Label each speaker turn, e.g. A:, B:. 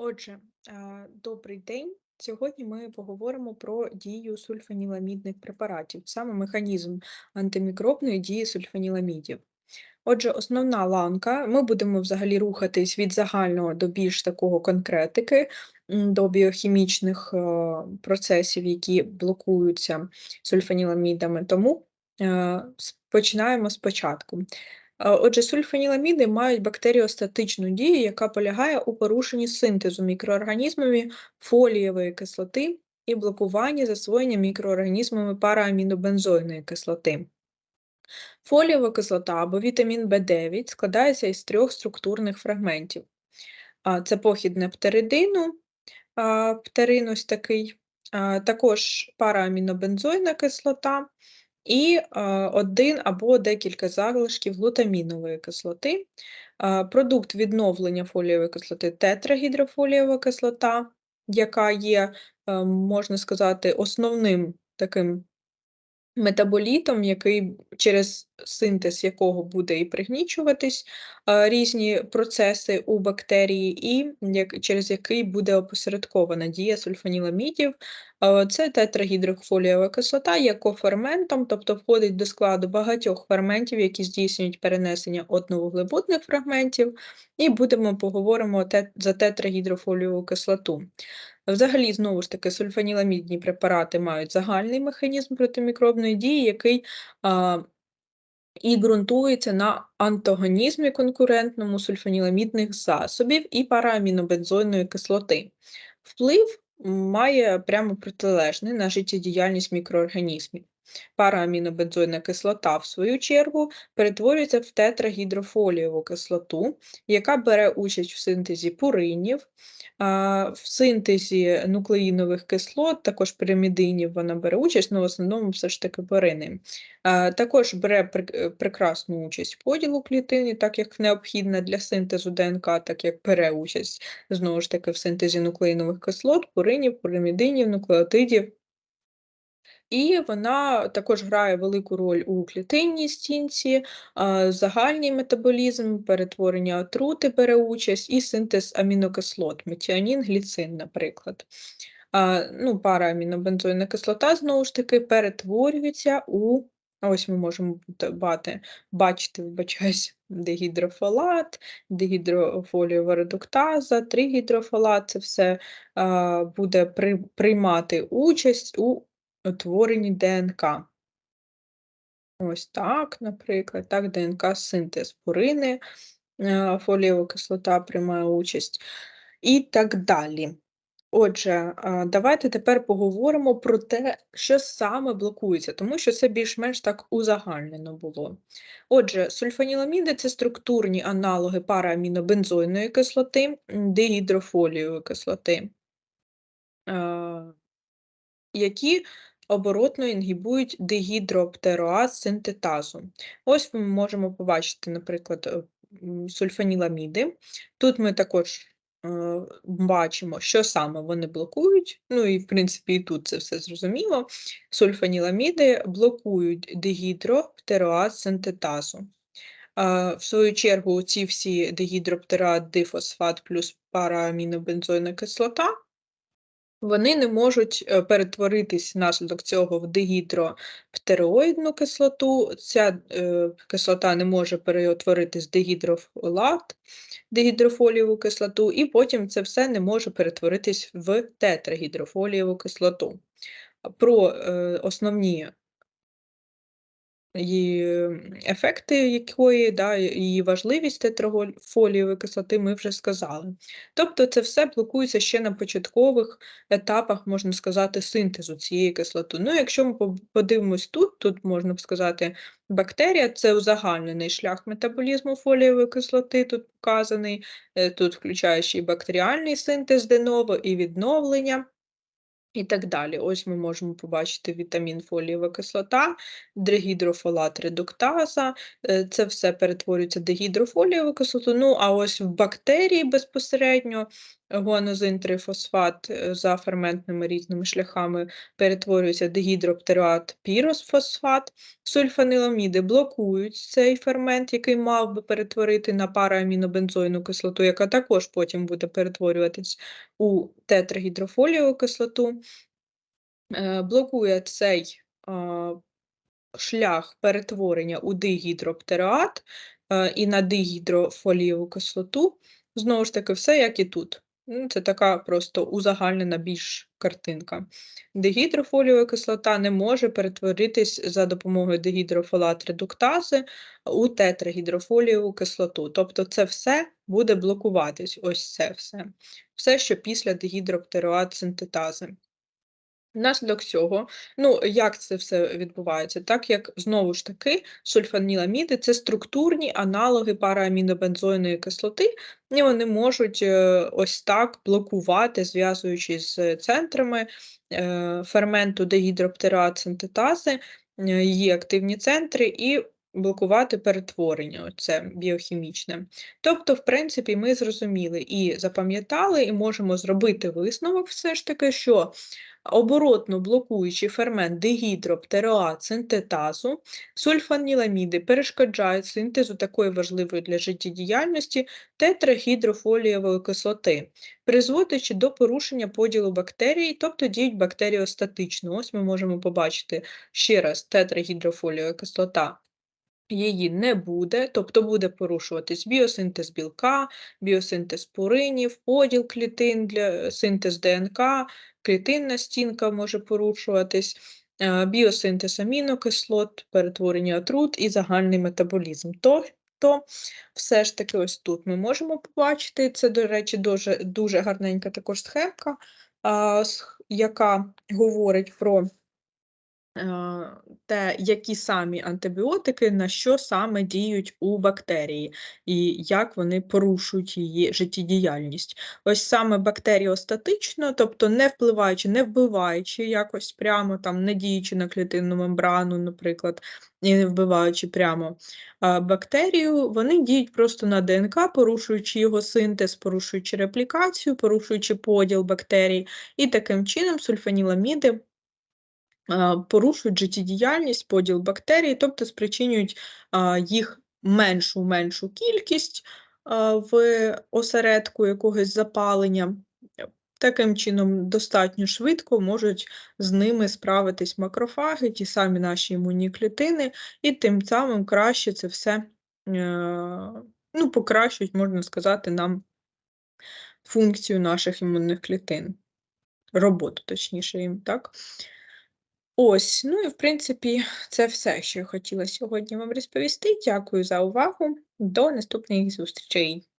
A: Отже, добрий день. Сьогодні ми поговоримо про дію сульфаніламідних препаратів, саме механізм антимікробної дії сульфаніламідів. Отже, основна ланка, ми будемо взагалі рухатись від загального до більш такого конкретики, до біохімічних е, процесів, які блокуються сульфаніламідами. Тому е, починаємо спочатку. Отже, сульфаніламіди мають бактеріостатичну дію, яка полягає у порушенні синтезу мікроорганізмами фолієвої кислоти і блокуванні засвоєння мікроорганізмами параамінобензойної кислоти. Фолієва кислота або вітамін В9 складається із трьох структурних фрагментів. Це похідне птеридину, птерин ось такий, також параамінобензойна кислота і один або декілька залишків глутамінової кислоти. Продукт відновлення фолієвої кислоти тетрагідрофолієва кислота, яка є, е, можна сказати, основним таким метаболітом, який через синтез якого буде і пригнічуватись різні процеси у бактерії, і як, через який буде опосередкована дія сульфаніламідів. Це тетрагідрохфолієва кислота є коферментом, тобто входить до складу багатьох ферментів, які здійснюють перенесення одновуглеводних фрагментів, і будемо поговоримо за тетрагідрофолієву кислоту. Взагалі, знову ж таки, сульфаніламідні препарати мають загальний механізм протимікробної дії, який а, і ґрунтується на антагонізмі конкурентному сульфаніламідних засобів і параамінобензойної кислоти. Вплив має прямо протилежний на життєдіяльність мікроорганізмів. Параамінобензойна кислота, в свою чергу, перетворюється в тетрагідрофолієву кислоту, яка бере участь в синтезі пуринів, в синтезі нуклеїнових кислот, також пиримідинів вона бере участь, але в основному все ж таки порини. Також бере прекрасну участь в поділу клітини, так як необхідна для синтезу ДНК, так як бере участь знову ж таки в синтезі нуклеїнових кислот, пуринів, пиримідинів, нуклеотидів. І вона також грає велику роль у клітинній стінці, загальний метаболізм, перетворення отрути бере участь і синтез амінокислот, метіанін, гліцин, наприклад. Ну, Параамінобензойна кислота, знову ж таки, перетворюється у. Ось ми можемо бати, бачити, вибачаюсь, дегідрофолат, дегідрофоліова редуктаза, тригідрофолат це все буде при, приймати участь у утворенні ДНК. Ось так, наприклад, так, ДНК-синтез пурини, е, фолієва кислота приймає участь і так далі. Отже, давайте тепер поговоримо про те, що саме блокується, тому що це більш-менш так узагальнено було. Отже, сульфаніламіди це структурні аналоги параамінобензойної кислоти, дегідрофолієвої кислоти, які оборотно інгібують дегідроптероаз синтетазу. Ось ми можемо побачити, наприклад, е, сульфаніламіди. Тут ми також е, бачимо, що саме вони блокують. Ну і, в принципі, і тут це все зрозуміло. Сульфаніламіди блокують дегідроптероаз синтетазу. В свою чергу, ці всі дегідроптерат, дифосфат плюс параамінобензойна кислота вони не можуть е, перетворитись внаслідок цього в дегідроптероїдну кислоту. Ця е, кислота не може перетворитись в дегідрофолат, дегідрофолієву кислоту, і потім це все не може перетворитись в тетрагідрофолієву кислоту. Про е, основні Її ефекти якої, да, її важливість тетрагофолієвої кислоти ми вже сказали. Тобто це все блокується ще на початкових етапах, можна сказати, синтезу цієї кислоти. Ну, якщо ми подивимось тут, тут можна б сказати, бактерія це узагальнений шлях метаболізму фолієвої кислоти, тут показаний, е, тут включаючи і бактеріальний синтез деново, і відновлення. І так далі. Ось ми можемо побачити вітамін фолієва кислота, дегідрофолат редуктаза. Е, Це все перетворюється дегідрофолієву кислоту. Ну, а ось в бактерії безпосередньо гуанозин трифосфат е, за ферментними різними шляхами перетворюється в дегідроптероат піросфосфат. Сульфаниламіди блокують цей фермент, який мав би перетворити на параамінобензойну кислоту, яка також потім буде перетворюватись у тетрагідрофолієву кислоту. Е, Блокує цей шлях перетворення у дигідроптероат е, і на дигідрофолієву кислоту. Знову ж таки, все як і тут. Ну, Це така просто узагальнена більш картинка. Дегідрофолієва кислота не може перетворитись за допомогою дегідрофолат редуктази у тетрагідрофолієву кислоту. Тобто це все буде блокуватись, ось це все. Все, що після дегідроптероат синтетази. Внаслідок цього, ну як це все відбувається? Так як знову ж таки сульфаніламіди це структурні аналоги параамінобензойної кислоти, і вони можуть е, ось так блокувати, зв'язуючись з центрами е, ферменту дегідроптерат синтетази, е, її активні центри, і блокувати перетворення, це біохімічне. Тобто, в принципі, ми зрозуміли і запам'ятали, і можемо зробити висновок все ж таки, що оборотно блокуючий фермент дегідроптероат синтетазу, сульфаніламіди перешкоджають синтезу такої важливої для життєдіяльності тетрагідрофолієвої кислоти, призводячи до порушення поділу бактерій, тобто діють бактеріостатично. Ось ми можемо побачити ще раз тетрагідрофолієва кислота. Її не буде, тобто буде порушуватись біосинтез білка, біосинтез пуринів, поділ клітин для синтез ДНК, клітинна стінка може порушуватись, е, біосинтез амінокислот, перетворення отрут і загальний метаболізм. Тобто, все ж таки, ось тут ми можемо побачити, це, до речі, дуже дуже гарненька також схемка, яка говорить про Е, те, які самі антибіотики на що саме діють у бактерії, і як вони порушують її життєдіяльність. Ось саме бактеріостатично, тобто не впливаючи, не вбиваючи якось прямо, там, не діючи на клітинну мембрану, наприклад, і не вбиваючи прямо бактерію, вони діють просто на ДНК, порушуючи його синтез, порушуючи реплікацію, порушуючи поділ бактерій, і таким чином сульфаніламіди порушують життєдіяльність, поділ бактерій, тобто спричинюють їх меншу меншу кількість в осередку якогось запалення. Таким чином, достатньо швидко можуть з ними справитись макрофаги, ті самі наші імунні клітини, і тим самим краще це все е, ну, покращують, можна сказати, нам функцію наших імунних клітин, роботу, точніше їм, так? Ось, ну і в принципі, це все, що я хотіла сьогодні вам розповісти. Дякую за увагу. До наступних зустрічей!